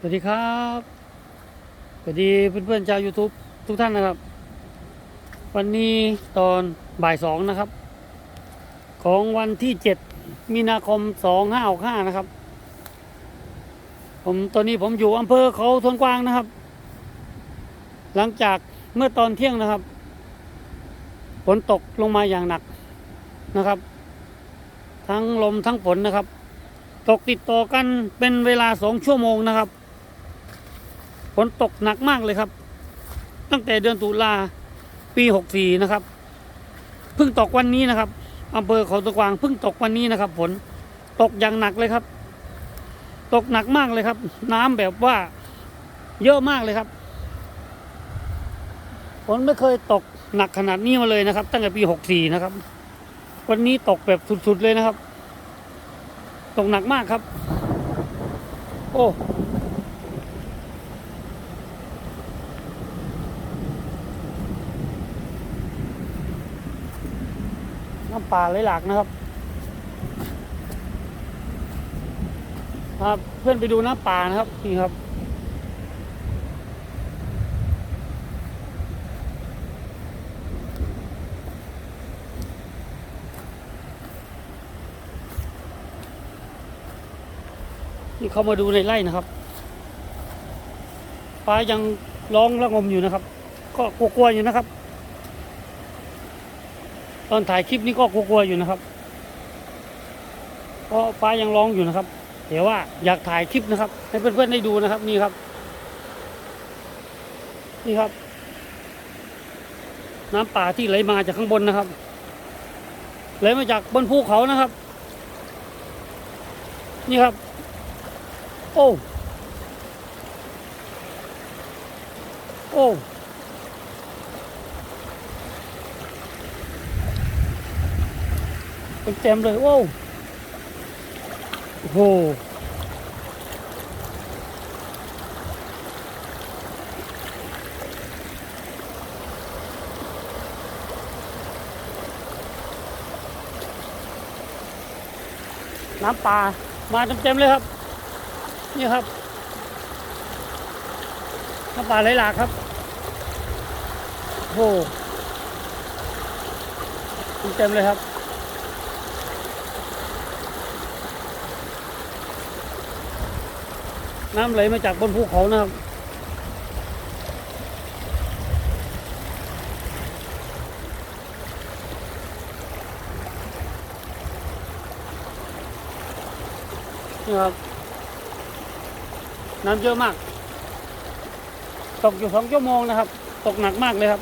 สวัสดีครับสวัสดีเพื่อนๆชาว YouTube ทุกท่านนะครับ วันนี้ตอนบ่ายสองนะครับ ของวันที่7มีนาคม2565นะครับ ผมตอนนี้ผมอยู่อำเภอเขาทนกวางนะครับ หลังจากเมื่อตอนเที่ยงนะครับฝนตกลงมาอย่างหนักนะครับ ทั้งลมทั้งฝนนะครับ ตกติดต่อกันเป็นเวลาสองชั่วโมงนะครับ นตกหนักมากเลยครับ ตั้งแต่เดือนตุลาปีหกสี่นะครับเพิ่งตกวันนี้นะครับอำเภอเขาตะกวางเพิ่งตกวันนี้นะครับฝนตกอย่างหนักเลยครับ ตกหนักมากเลยครับ น้ำแบบว่าเยอะมากเลยครับฝนไม่เคยตกหนักขนาดนี้มาเลยนะครับ ตั้งแต่ปีหกสี่นะครับ วันนี้ตกแบบสุดๆเลยนะครับ ตกหนักมากครับ โอ้ น้ำป่าไหลหลากนะครับครับเพื่อนไปดูน้ำป่านะครับนี่ครับนี่เขามาดูในไร่นะครับ ฟ้ายังร้องระงมอยู่นะครับ ก็กลัวๆอยู่นะครับ ตอนถ่ายคลิปนี้ก็กลัวๆอยู่นะครับเพราะฟ้ายังร้องอยู่นะครับเดี๋ยวว่าอยากถ่ายคลิปนะครับ ให้เพื่อนๆได้ดูนะครับนี่ครับ นี่ครับ น้ำป่าที่ไหลมาจากข้างบนนะครับไหลมาจากบนภูเขานะครับ นี่ครับ โอ้ โอ้ เต็มเลย โอ้โหน้ำป่ามาเต็มๆเลยครับ นี่ครับน้ำป่าไหลหลากครับโอ้โหเต็มเลยครับ น้ำไหลมาจากบนภูเขานะครับนี่ครับน้ำเยอะมาก ตกอยู่สองชั่วโมงนะครับ ตกหนักมากเลยครับ